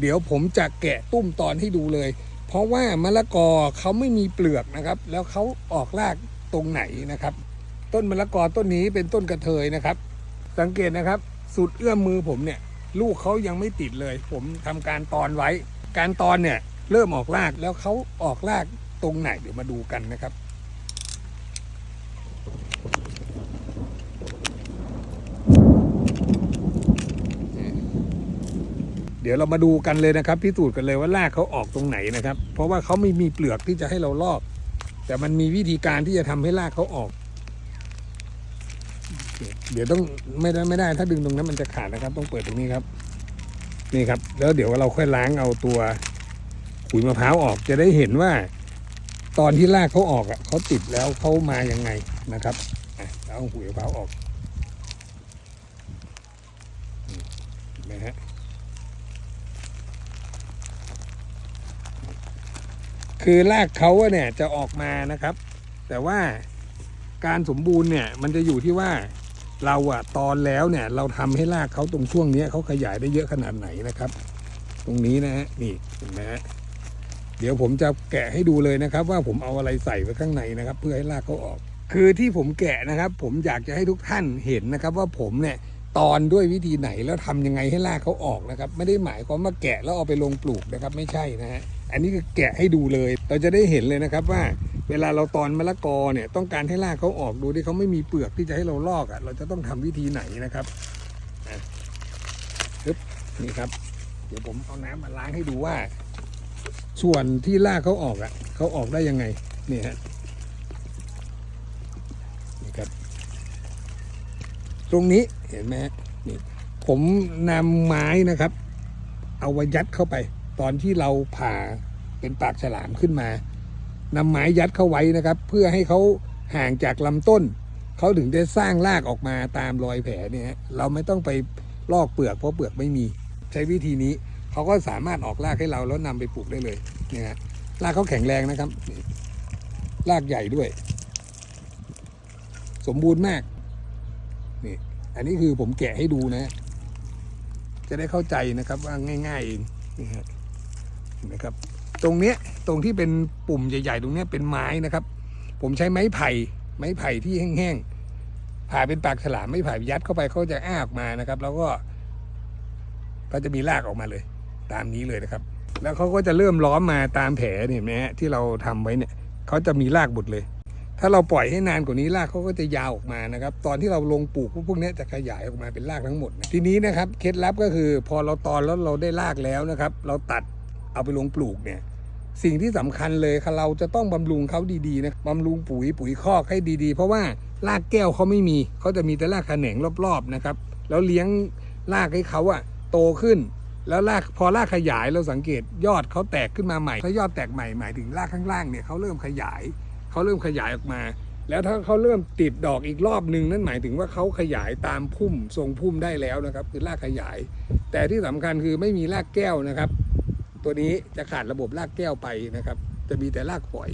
เดี๋ยวผมจะแกะตุ้มตอนให้ดูเลย เพราะว่ามะละกอเขาไม่มีเปลือกนะครับ แล้วเขาออกรากตรงไหนนะครับ ต้นมะละกอต้นนี้เป็นต้นกระเทยนะครับ สังเกตนะครับ สุดเอื้อมมือผมเนี่ย ลูกเขายังไม่ติดเลย ผมทำการตอนไว้ การตอนเนี่ยเริ่มออกรากแล้วเขาออกรากตรงไหนเดี๋ยวมาดูกันนะครับ ดี๋ยวเรามาดูกันเลยนะครับ พิสูจน์กันเลยว่ารากเขาออกตรงไหนนะครับ เพราะว่าเขาไม่มีเปลือกที่จะให้เราลอก แต่มันมีวิธีการที่จะทำให้รากเขาออก เดี๋ยวต้องไม่ได้ไม่ได้ ถ้าดึงตรงนั้นมันจะขาดนะครับ ต้องเปิดตรงนี้ครับ นี่ครับ แล้วเดี๋ยวเราค่อยล้างเอาตัวขุยมะพร้าวออกจะได้เห็นว่า ตอนที่รากเขาออกอะเขาติดแล้วเขามายังไงนะครับเอาขุยมะพร้าวออกเห็นไหมฮะ คือรากเขาเนี่ยจะออกมานะครับ แต่ว่าการสมบูรณ์เนี่ยมันจะอยู่ที่ว่าเราอะตอนแล้วเนี่ยเราทำให้รากเขาตรงช่วงเนี้ยเขาขยายได้เยอะขนาดไหนนะครับ ตรงนี้นะฮะนี่เห็นไหมฮะเดี๋ยวผมจะแกะให้ดูเลยนะครับ ว่าผมเอาอะไรใส่ไว้ข้างในนะครับ เพื่อให้รากเขาออก คือที่ผมแกะนะครับ ผมอยากจะให้ทุกท่านเห็นนะครับ ว่าผมเนี่ยตอนด้วยวิธีไหนแล้วทำยังไงให้รากเขาออกนะครับ ไม่ได้หมายความว่าแกะแล้วเอาไปลงปลูกนะครับ ไม่ใช่นะฮะ อันนี้คือแกะให้ดูเลย เราจะได้เห็นเลยนะครับว่า เวลาเราตอนมะละกอเนี่ยต้องการให้รากเขาออกดูที่เขาไม่มีเปลือกที่จะให้เราลอกอะ่ะ เราจะต้องทำวิธีไหนนะครับปึ๊บนี่ครับ เดี๋ยวผมเอาน้ำมาล้างให้ดูว่า ส่วนที่รากเขาออกอะ่ะเขาออกได้ยังไงนี่ฮะนี่ครับ ตรงนี้เห็นไหมนี่ผมนำไม้นะครับ เอาไว้ยัดเข้าไป ตอนที่เราผ่าเป็นปากฉลามขึ้นมานำไม้ยัดเข้าไว้นะครับ เพื่อให้เขาห่างจากลำต้น เขาถึงจะสร้างรากออกมาตามรอยแผลเนี่ยเราไม่ต้องไปลอกเปลือกเพราะเปลือกไม่มี ใช้วิธีนี้เขาก็สามารถออกรากให้เราแล้วนำไปปลูกได้เลยเนี่ยฮะรากเขาแข็งแรงนะครับรากใหญ่ด้วย สมบูรณ์มากนี่อันนี้คือผมแกะให้ดูนะ จะได้เข้าใจนะครับว่าง่าย ๆ เองนี่ฮะ นไหมครับ ตรงเนี้ยตรงที่เป็นปุ่มใหญ่ ๆ ตรงเนี้ยเป็นไม้นะครับ ผมใช้ไม้ไผ่ไม้ไผ่ที่แห้งๆผ่าเป็นปากฉลามไม้ไผ่ยัดเข้าไปเขาจะอ้าออกมานะครับ แล้วก็ก็จะมีรากออกมาเลย ตามนี้เลยนะครับ แล้วเขาก็จะเริ่มล้อมมาตามแผลเห็นไหมฮะที่เราทำไว้เนี่ยเขาจะมีรากบุดเลยถ้าเราปล่อยให้นานกว่านี้รากเขาก็จะยาวออกมานะครับ ตอนที่เราลงปลูกพวกนี้จะขยายออกมาเป็นรากทั้งหมด ทีนี้นะครับเคล็ดลับก็คือ พอเราตอนแล้วเราได้รากแล้วนะครับ เราตัด เอาไปลงปลูกเนี่ย สิ่งที่สำคัญเลยคือเราจะต้องบำรุงเขาดีๆนะบำรุงปุ๋ยปุ๋ยคอกให้ดีๆ เพราะว่ารากแก้วเขาไม่มีเขาจะมีแต่รากแขนงรอบๆนะครับ แล้วเลี้ยงรากให้เขาอะโตขึ้น แล้วรากพอรากขยายเราสังเกตยอดเขาแตกขึ้นมาใหม่ ถ้ายอดแตกใหม่หมายถึงรากข้างล่างเนี่ยเขาเริ่มขยายเขาเริ่มขยายออกมา แล้วถ้าเขาเริ่มติดดอกอีกรอบหนึ่งนั่นหมายถึงว่าเขาขยายตามพุ่มทรงพุ่มได้แล้วนะครับ คือรากขยาย แต่ที่สำคัญคือไม่มีรากแก้วนะครับ ตัวนี้จะขาดระบบรากแก้วไปนะครับ จะมีแต่รากฝอย